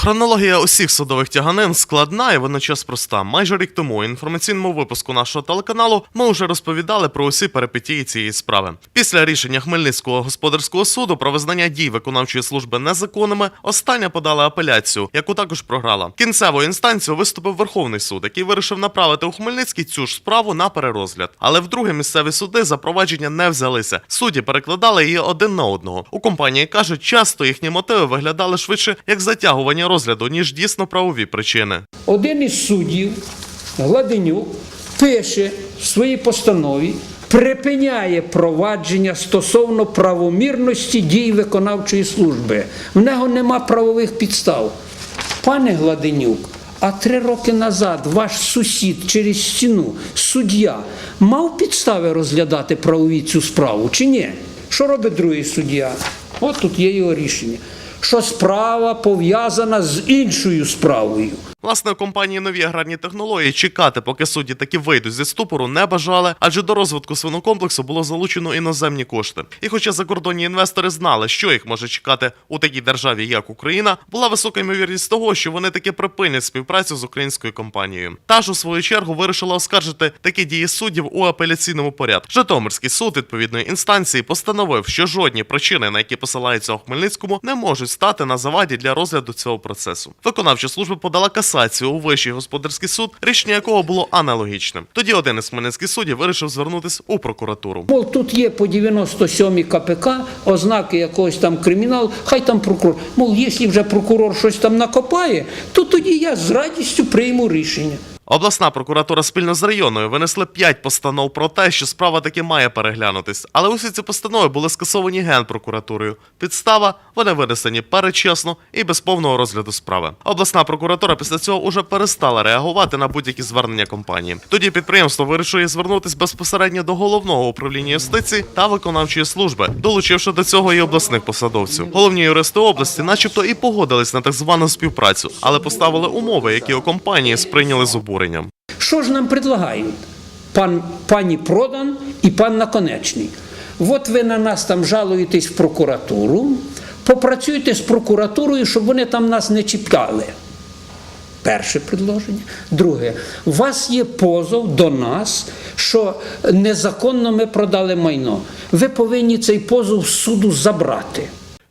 Хронологія усіх судових тяганин складна і водночас проста. Майже рік тому у інформаційному випуску нашого телеканалу ми вже розповідали про усі перипетії цієї справи. Після рішення Хмельницького господарського суду про визнання дій виконавчої служби незаконними, остання подала апеляцію, яку також програла. Кінцевою інстанцією виступив Верховний суд, який вирішив направити у Хмельницький цю ж справу на перерозгляд. Але вдруге місцеві суди за провадження не взялися. Судді перекладали її один на одного. У компанії кажуть, часто їхні мотиви виглядали швидше як затягування розгляду, ніж дійсно правові причини. Один із суддів, Гладенюк, пише в своїй постанові, припиняє провадження стосовно правомірності дій виконавчої служби. В нього нема правових підстав. Пане Гладенюк, а три роки назад ваш сусід через стіну, суддя, мав підстави розглядати правові цю справу чи ні? Що робить другий суддя? От тут є його рішення. Що справа пов'язана з іншою справою. Власне, компанії нові аграрні технології чекати, поки судді таки вийдуть зі ступору, не бажали, адже до розвитку свинокомплексу було залучено іноземні кошти. І хоча закордонні інвестори знали, що їх може чекати у такій державі, як Україна, була висока ймовірність того, що вони таки припинять співпрацю з українською компанією. Та ж у свою чергу вирішила оскаржити такі дії суддів у апеляційному порядку. Житомирський суд відповідної інстанції постановив, що жодні причини, на які посилаються у Хмельницькому, не можуть стати на заваді для розгляду цього процесу. Виконавча служба подала касацію у вищий господарський суд, рішення якого було аналогічним. Тоді один із хмельницьких суддів вирішив звернутись у прокуратуру. Мол, тут є по 97 КПК ознаки якогось там криміналу, хай там прокурор. Мов, якщо вже прокурор щось там накопає, то тоді я з радістю прийму рішення. Обласна прокуратура спільно з районною винесли п'ять постанов про те, що справа таки має переглянутись. Але усі ці постанови були скасовані генпрокуратурою. Підстава вони винесені передчасно і без повного розгляду справи. Обласна прокуратура після цього уже перестала реагувати на будь-які звернення компанії. Тоді підприємство вирішує звернутись безпосередньо до головного управління юстиції та виконавчої служби, долучивши до цього і обласних посадовців. Головні юристи області, начебто, і погодились на так звану співпрацю, але поставили умови, які у компанії сприйняли з обуренням. Що ж нам предлагають? Пан, пані Продан і пан Наконечний. От ви на нас там жалуєтесь в прокуратуру, попрацюйте з прокуратурою, щоб вони там нас не чіпляли. Перше предложення. Друге, у вас є позов до нас, що незаконно ми продали майно. Ви повинні цей позов суду забрати.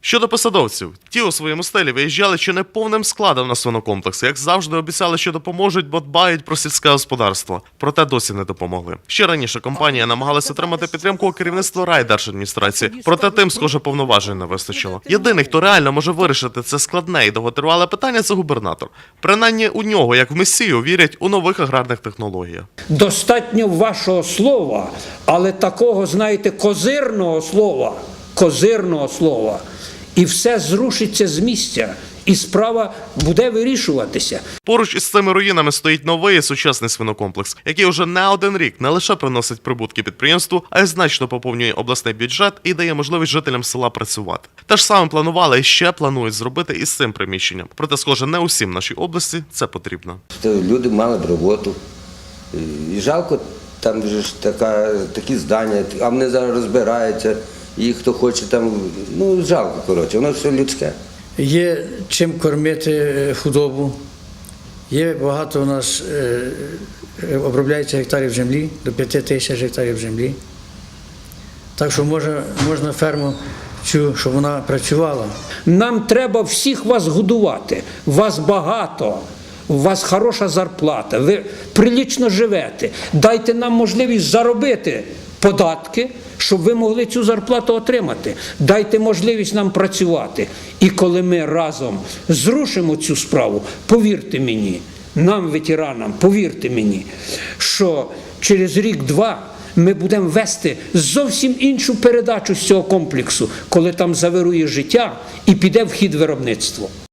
Щодо посадовців, ті у своєму стилі виїжджали чи не повним складом на свинокомплекс, як завжди обіцяли, що допоможуть, бо дбають про сільське господарство. Проте досі не допомогли. Ще раніше компанія намагалася отримати підтримку у керівництва райдержадміністрації, проте тим, схоже, повноважень не вистачило. Єдиний, хто реально може вирішити це складне і довготривале питання, це губернатор. Принаймні у нього, як в месію, вірять у нових аграрних технологіях. Достатньо вашого слова, але такого, знаєте, козирного слова, козирного слова, і все зрушиться з місця, і справа буде вирішуватися. Поруч із цими руїнами стоїть новий сучасний свинокомплекс, який уже не один рік не лише приносить прибутки підприємству, а й значно поповнює обласний бюджет і дає можливість жителям села працювати. Те ж саме планували і ще планують зробити із цим приміщенням. Проте, схоже, не усім нашій області це потрібно. Люди мали б роботу. І жалко, там же ж така, такі здання, а вони зараз розбираються, і хто хоче там, ну жалко, коротше, воно все людське. Є чим кормити е, худобу, є багато у нас е, е, обробляється гектарів землі, до 5 тисяч гектарів землі. Так що можна, можна ферму цю, щоб вона працювала. Нам треба всіх вас годувати. Вас багато. У вас хороша зарплата, ви прилічно живете. Дайте нам можливість заробити податки, щоб ви могли цю зарплату отримати. Дайте можливість нам працювати. І коли ми разом зрушимо цю справу, повірте мені, нам, ветеранам, повірте мені, що через рік-два ми будемо вести зовсім іншу передачу з цього комплексу, коли там завирує життя і піде в хід виробництво.